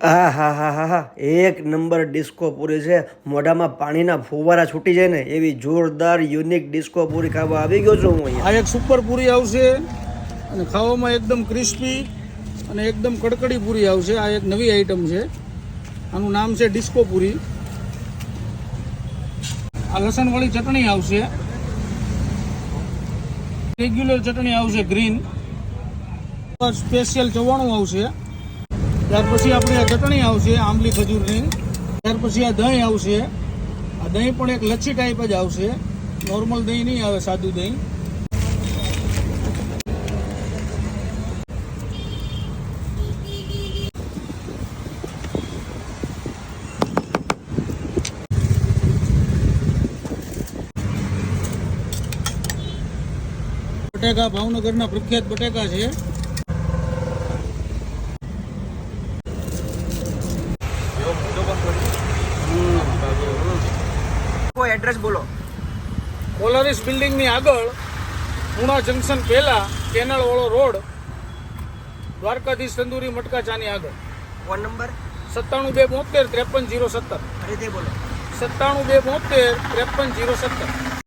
આ હા હા હા હા એક નંબર ડિસ્કો પૂરી છે. મોઢામાં પાણીના ફુવારા છૂટી જાય ને એવી જોરદાર, યુનિક ડિસ્કો પૂરી ખાવા આવી ગયો છું હું આ એક સુપર પૂરી આવશે અને ખાવામાં એકદમ ક્રિસ્પી અને એકદમ કડકડી પૂરી આવશે. આ એક નવી આઈટમ છે. આનું નામ છે ડિસ્કો પૂરી. આ લસણવાળી ચટણી આવશે. રેગ્યુલર ચટણી આવશે ગ્રીન. સ્પેશિયલ ચવાણું આવશે. ત્યાર પછી આપણે આ ચટણી આવશે, આંબલી ખજૂરની. ત્યાર પછી આ દહીં આવશે. આ દહીં પણ એક લચ્છી ટાઈપ જ આવશે. નોર્મલ દહીં નહીં આવે, સાદું દહીં. બટેકા ભાવનગરના પ્રખ્યાત બટેકા છે. કોઈ એડ્રેસ બોલો. પોલારિસ બિલ્ડિંગની આગળ પુણા જંકશન પહેલા કેનાલ વાળો રોડ દ્વારકાધીશ તંદુરી મટકા ચાની આગળ. Phone number? સત્તાણું બે બોતેર ત્રેપન જીરો સત્તર. ફરીથી બોલો. સત્તાણું બે બોતેર ત્રેપન જીરો સત્તર.